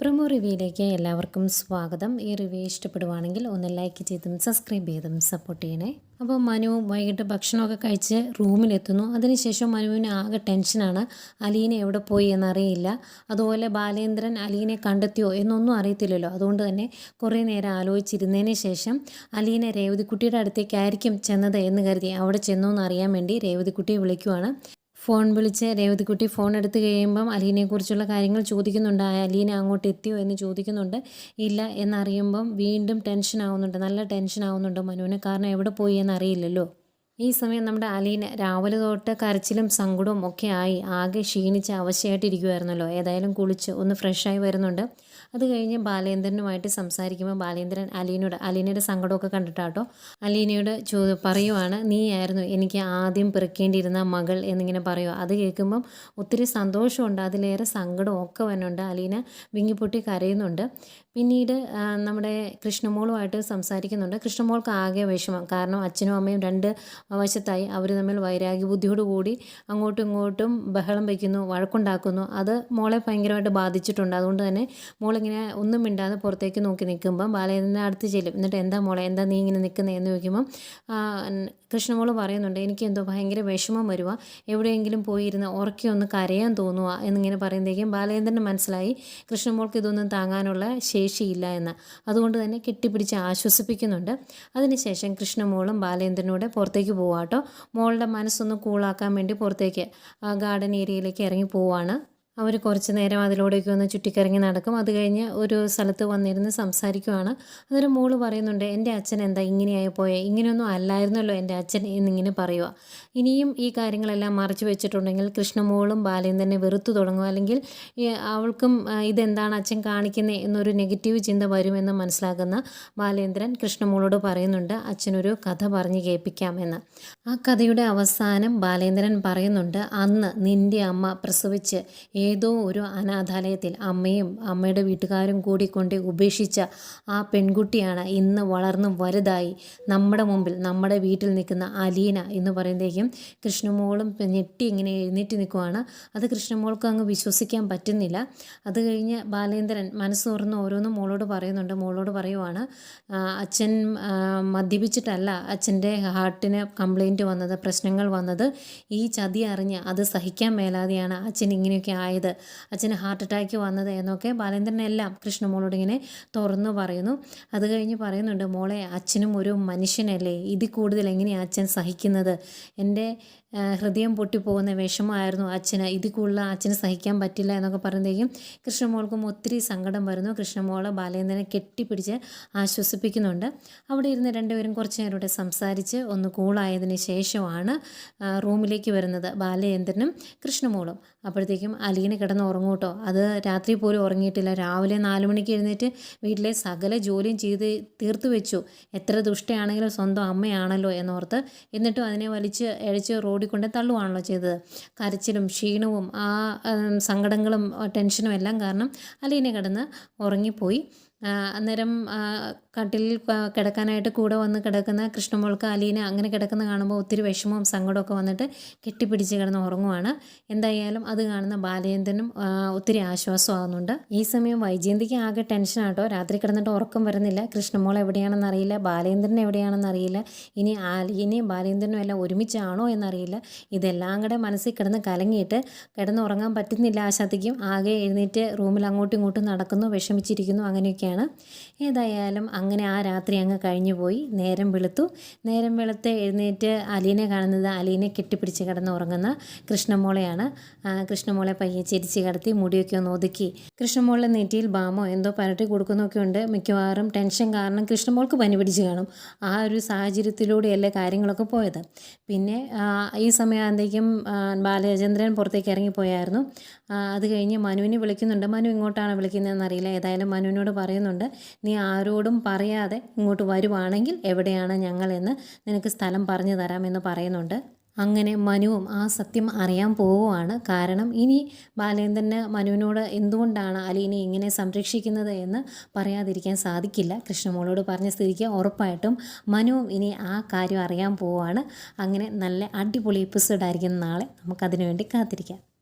Promo റിവ്യൂയിലേക്ക് എല്ലാവർക്കും സ്വാഗതം. ഈ റിവ്യൂ ഇഷ്ടപ്പെടുവാണെങ്കിൽ ഒന്ന് ലൈക്ക് ചെയ്തും സബ്സ്ക്രൈബ് ചെയ്തും സപ്പോർട്ട് ചെയ്യണേ. അപ്പോൾ മനു വൈകിട്ട് ഭക്ഷണമൊക്കെ കഴിച്ച് റൂമിലെത്തുന്നു. അതിനുശേഷം മനുവിന് ആകെ ടെൻഷനാണ് അലീന എവിടെ പോയി എന്നറിയില്ല. അതുപോലെ ബാലേന്ദ്രൻ അലീനെ കണ്ടെത്തിയോ എന്നൊന്നും അറിയത്തില്ലല്ലോ. അതുകൊണ്ട് തന്നെ കുറേ നേരം ആലോചിച്ചിരുന്നതിന് ശേഷം അലീന രേവതിക്കുട്ടിയുടെ അടുത്തേക്കായിരിക്കും ചെന്നത് എന്ന് കരുതി അവിടെ ചെന്നു എന്ന് അറിയാൻ വേണ്ടി രേവതിക്കുട്ടിയെ വിളിക്കുവാണ്. ഫോൺ വിളിച്ച് രേവതിക്കുട്ടി ഫോൺ എടുത്ത് കഴിയുമ്പം അലീനെക്കുറിച്ചുള്ള കാര്യങ്ങൾ ചോദിക്കുന്നുണ്ട്. അലീന അങ്ങോട്ട് എത്തിയോ എന്ന് ചോദിക്കുന്നുണ്ട്. ഇല്ല എന്നറിയുമ്പം വീണ്ടും ടെൻഷൻ ആവുന്നുണ്ട്. നല്ല ടെൻഷൻ ആവുന്നുണ്ട് മനുവിന്. കാരണം എവിടെ പോയി എന്നറിയില്ലല്ലോ. ഈ സമയം നമ്മുടെ അലീന രാവിലെ തൊട്ട് കരച്ചിലും സങ്കടവും ഒക്കെ ആയി. ആകെ ക്ഷീണിച്ച് അവശയായിട്ടിരിക്കുമായിരുന്നല്ലോ ഏതായാലും കുളിച്ച് ഒന്ന് ഫ്രഷായി വരുന്നുണ്ട്. അത് കഴിഞ്ഞ് ബാലേന്ദ്രനുമായിട്ട് സംസാരിക്കുമ്പോൾ ബാലേന്ദ്രൻ അലീനയുടെ അലീനയുടെ സങ്കടമൊക്കെ കണ്ടിട്ടാട്ടോ. അലീനയോട് ചോ പറയുവാണ് നീയായിരുന്നു എനിക്ക് ആദ്യം പിറക്കേണ്ടിയിരുന്ന മകൾ എന്നിങ്ങനെ പറയുക അത് കേൾക്കുമ്പം ഒത്തിരി സന്തോഷമുണ്ട് അതിലേറെ സങ്കടവും ഒക്കെ വന്നുണ്ട് അലീന വിങ്ങിപ്പൊട്ടി കരയുന്നുണ്ട്. പിന്നീട് നമ്മുടെ കൃഷ്ണമോളുമായിട്ട് സംസാരിക്കുന്നുണ്ട്. കൃഷ്ണമോൾക്ക് ആകെ വിഷമം. കാരണം അച്ഛനും അമ്മയും രണ്ട് വശത്തായി അവർ തമ്മിൽ വൈരാഗ്യ ബുദ്ധിയോടുകൂടി അങ്ങോട്ടും ഇങ്ങോട്ടും ബഹളം വയ്ക്കുന്നു വഴക്കുണ്ടാക്കുന്നു. അത് മോളെ ഭയങ്കരമായിട്ട് ബാധിച്ചിട്ടുണ്ട്. അതുകൊണ്ട് തന്നെ മോളിങ്ങനെ ഒന്നും മിണ്ടാതെ പുറത്തേക്ക് നോക്കി നിൽക്കുമ്പം ബാലചന്ദ്രന്റെ അടുത്ത് ചെല്ലും. എന്നിട്ട് എന്താ മോളെ എന്താ നീ ഇങ്ങനെ നിൽക്കുന്നത് എന്ന് ചോദിക്കുമ്പം കൃഷ്ണമോൾ പറയുന്നുണ്ട് എനിക്ക് എന്തോ ഭയങ്കര വിഷമം വരുക എവിടെയെങ്കിലും പോയിരുന്ന് ഉറക്കി ഒന്ന് കരയാൻ തോന്നുക എന്നിങ്ങനെ പറയുമ്പോഴേക്കും ബാലചന്ദ്രന് മനസ്സിലായി കൃഷ്ണമോൾക്ക് ഇതൊന്നും താങ്ങാനുള്ള ശേഷിയില്ല എന്ന്. അതുകൊണ്ട് തന്നെ കെട്ടിപ്പിടിച്ച് ആശ്വസിപ്പിക്കുന്നുണ്ട്. അതിനുശേഷം കൃഷ്ണമോളും ബാലേന്ദ്രനൂടെ പുറത്തേക്ക് പോവാട്ടോ മോളുടെ മനസ്സൊന്ന് കൂളാക്കാൻ വേണ്ടി പുറത്തേക്ക് ഗാർഡൻ ഏരിയയിലേക്ക് ഇറങ്ങി പോവാണ്. അവർ കുറച്ച് നേരം അതിലൂടെയൊക്കെ ഒന്ന് ചുറ്റിക്കറങ്ങി നടക്കും. അത് കഴിഞ്ഞ് ഒരു സ്ഥലത്ത് വന്നിരുന്ന് സംസാരിക്കുവാണ്. അന്നേരം മോൾ പറയുന്നുണ്ട് എന്റെ അച്ഛൻ എന്താ ഇങ്ങനെയായി പോയേ? ഇങ്ങനെയൊന്നും അല്ലായിരുന്നല്ലോ എന്റെ അച്ഛൻ എന്നിങ്ങനെ പറയുക ഇനിയും ഈ കാര്യങ്ങളെല്ലാം മറച്ചു വെച്ചിട്ടുണ്ടെങ്കിൽ കൃഷ്ണമോളും ബാലയും തന്നെ വെറുത്തു തുടങ്ങും. അല്ലെങ്കിൽ അവൾക്കും ഇതെന്താണ് അച്ഛൻ കാണിക്കുന്നത് എന്നൊരു നെഗറ്റീവ് ചിന്ത വരുമെന്ന് മനസ്സിലാക്കുന്ന ബാലേന്ദ്രൻ കൃഷ്ണമോളോട് പറയുന്നുണ്ട് അച്ഛനൊരു കഥ പറഞ്ഞ് കേൾപ്പിക്കാമെന്ന് ആ കഥയുടെ അവസാനം ബാലേന്ദ്രൻ പറയുന്നുണ്ട് അന്ന് നിന്റെ അമ്മ പ്രസവിച്ച് ഏതോ ഒരു അനാഥാലയത്തിൽ അമ്മയും അമ്മയുടെ വീട്ടുകാരും കൂടി കൊണ്ട് ഉപേക്ഷിച്ച ആ പെൺകുട്ടിയാണ് ഇന്ന് വളർന്നു വലുതായി നമ്മുടെ മുമ്പിൽ നമ്മുടെ വീട്ടിൽ നിൽക്കുന്ന അലീന എന്ന് പറയുമ്പോഴേക്കും കൃഷ്ണമോളും ഞെട്ടി ഇങ്ങനെ എഴുന്നേറ്റ് നിൽക്കുവാണ്. അത് കൃഷ്ണമോൾക്ക് അങ്ങ് വിശ്വസിക്കാൻ പറ്റുന്നില്ല. അത് കഴിഞ്ഞ് ബാലേന്ദ്രൻ മനസ്സ് തുറന്ന് ഓരോന്നും മോളോട് പറയുന്നുണ്ട്. മോളോട് പറയുവാണ് അച്ഛൻ മദ്യപിച്ചിട്ടല്ല അച്ഛന്റെ ഹാർട്ടിന് കംപ്ലൈന്റ് വന്നത് പ്രശ്നങ്ങൾ വന്നത്. ഈ ചതി അറിഞ്ഞ് അത് സഹിക്കാൻ മേലാതെയാണ് അച്ഛൻ ഇങ്ങനെയൊക്കെ ആയത് ആയത് അച്ഛന് ഹാർട്ട് അറ്റാക്ക് വന്നത് എന്നൊക്കെ ബാലേന്ദ്രനെല്ലാം കൃഷ്ണമോളോട് ഇങ്ങനെ തുറന്നു പറയുന്നു. അത് കഴിഞ്ഞ് പറയുന്നുണ്ട് മോളെ അച്ഛനും ഒരു മനുഷ്യനല്ലേ? ഇതിൽ കൂടുതൽ എങ്ങനെയാണ് അച്ഛൻ സഹിക്കുന്നത്? എന്റെ ഹൃദയം പൊട്ടിപ്പോകുന്ന വിഷമമായിരുന്നു അച്ഛന്. ഇതിൽ കൂടുതൽ അച്ഛന് സഹിക്കാൻ പറ്റില്ല എന്നൊക്കെ പറയുമ്പോഴേക്കും കൃഷ്ണമോൾക്കും ഒത്തിരി സങ്കടം വരുന്നു. കൃഷ്ണമോളെ ബാലേന്ദ്രനെ കെട്ടിപ്പിടിച്ച് ആശ്വസിപ്പിക്കുന്നുണ്ട്. അവിടെ ഇരുന്ന് രണ്ടുപേരും കുറച്ച് നേരം സംസാരിച്ച് ഒന്ന് കൂളായതിന് ശേഷമാണ് റൂമിലേക്ക് വരുന്നത് ബാലേന്ദ്രനും കൃഷ്ണമോളും. അപ്പോഴത്തേക്കും അലീന കിടന്ന് ഉറങ്ങൂട്ടോ അത് രാത്രി പോലും ഉറങ്ങിയിട്ടില്ല. രാവിലെ നാല് മണിക്ക് എഴുന്നേറ്റ് വീട്ടിലെ സകല ജോലിയും ചെയ്ത് തീർത്തു വെച്ചു. എത്ര ദുഷ്ടയാണെങ്കിലും സ്വന്തം അമ്മയാണല്ലോ എന്നോർത്ത്. എന്നിട്ടും അതിനെ വലിച്ച് എഴിച്ച് റോഡിൽ കൊണ്ട് തള്ളുവാണല്ലോ ചെയ്തത്. കരച്ചിലും ക്ഷീണവും ആ സങ്കടങ്ങളും ടെൻഷനും എല്ലാം കാരണം അലീന കിടന്ന് ഉറങ്ങിപ്പോയി. അന്നേരം കട്ടിലിൽ കിടക്കാനായിട്ട് കൂടെ വന്ന് കിടക്കുന്ന കൃഷ്ണമോൾക്ക് അലീന അങ്ങനെ കിടക്കുന്ന കാണുമ്പോൾ ഒത്തിരി വിഷമവും സങ്കടമൊക്കെ വന്നിട്ട് കെട്ടിപ്പിടിച്ച് കിടന്ന് ഉറങ്ങുവാണ്. എന്തായാലും അത് കാണുന്ന ബാലചന്ദ്രനും ഒത്തിരി ആശ്വാസമാകുന്നുണ്ട് ഈ സമയം വൈജയന്തിക്ക് ആകെ ടെൻഷനാട്ടോ രാത്രി കിടന്നിട്ട് ഉറക്കം വരുന്നില്ല. കൃഷ്ണമോൾ എവിടെയാണെന്ന് അറിയില്ല. ബാലേന്ദ്രൻ എവിടെയാണെന്ന് അറിയില്ല. ഇനി അലീനയും ബാലേന്ദ്രനും എല്ലാം ഒരുമിച്ചാണോ എന്നറിയില്ല. ഇതെല്ലാം കൂടെ മനസ്സിൽ കിടന്ന് കലങ്ങിയിട്ട് കിടന്നുറങ്ങാൻ പറ്റുന്നില്ല ആശാത്തിക്കും. ആകെ എഴുന്നേറ്റ് റൂമിൽ അങ്ങോട്ടും ഇങ്ങോട്ടും നടക്കുന്നു വിഷമിച്ചിരിക്കുന്നു അങ്ങനെയൊക്കെയാണ്. ഏതായാലും അങ്ങനെ ആ രാത്രി അങ്ങ് കഴിഞ്ഞു പോയി. നേരം വെളുത്തു. നേരം വെളുത്ത് എഴുന്നേറ്റ് അലീനെ കാണുന്നത് അലീനെ കെട്ടിപ്പിടിച്ച് കിടന്ന് ഉറങ്ങുന്ന കൃഷ്ണമോളെയാണ് കൃഷ്ണമോളെ പയ്യെ ചിരിച്ച് കിടത്തി മുടിയൊക്കെ ഒന്ന് ഒതുക്കി. കൃഷ്ണമോളിലെ നെറ്റിയിൽ ബാമോ എന്തോ പരട്ടി കൊടുക്കുന്നൊക്കെ ഉണ്ട്. മിക്കവാറും ടെൻഷൻ കാരണം കൃഷ്ണമോൾക്ക് പനി പിടിച്ച് കാണും. ആ ഒരു സാഹചര്യത്തിലൂടെയല്ലേ കാര്യങ്ങളൊക്കെ പോയത്. പിന്നെ ഈ സമയത്തേക്കും ബാലചന്ദ്രൻ പുറത്തേക്ക് ഇറങ്ങിപ്പോയായിരുന്നു. അത് കഴിഞ്ഞ് മനുവിനെ വിളിക്കുന്നുണ്ട്. മനു ഇങ്ങോട്ടാണ് വിളിക്കുന്നതെന്ന് അറിയില്ല. ഏതായാലും മനുവിനോട് പറയുന്നുണ്ട്. നീ ആരോടും പറയാതെ ഇങ്ങോട്ട് വരുവാണെങ്കിൽ എവിടെയാണ് ഞങ്ങളെന്ന് നിനക്ക് സ്ഥലം പറഞ്ഞു തരാമെന്ന് പറയുന്നുണ്ട്. അങ്ങനെ മനുവും ആ സത്യം അറിയാൻ പോവുകയാണ്. കാരണം ഇനി ബാലേന്ദ്രന് മനുവിനോട് എന്തുകൊണ്ടാണ് അലീനെ ഇങ്ങനെ സംരക്ഷിക്കുന്നത് എന്ന് പറയാതിരിക്കാൻ സാധിക്കില്ല. കൃഷ്ണമോളോട് പറഞ്ഞ സ്ഥിതിക്ക് ഉറപ്പായിട്ടും മനുവും ഇനി ആ കാര്യം അറിയാൻ പോവുകയാണ്. അങ്ങനെ നല്ല അടിപൊളി എപ്പിസോഡായിരിക്കും നാളെ. നമുക്കതിനു വേണ്ടി കാത്തിരിക്കാം.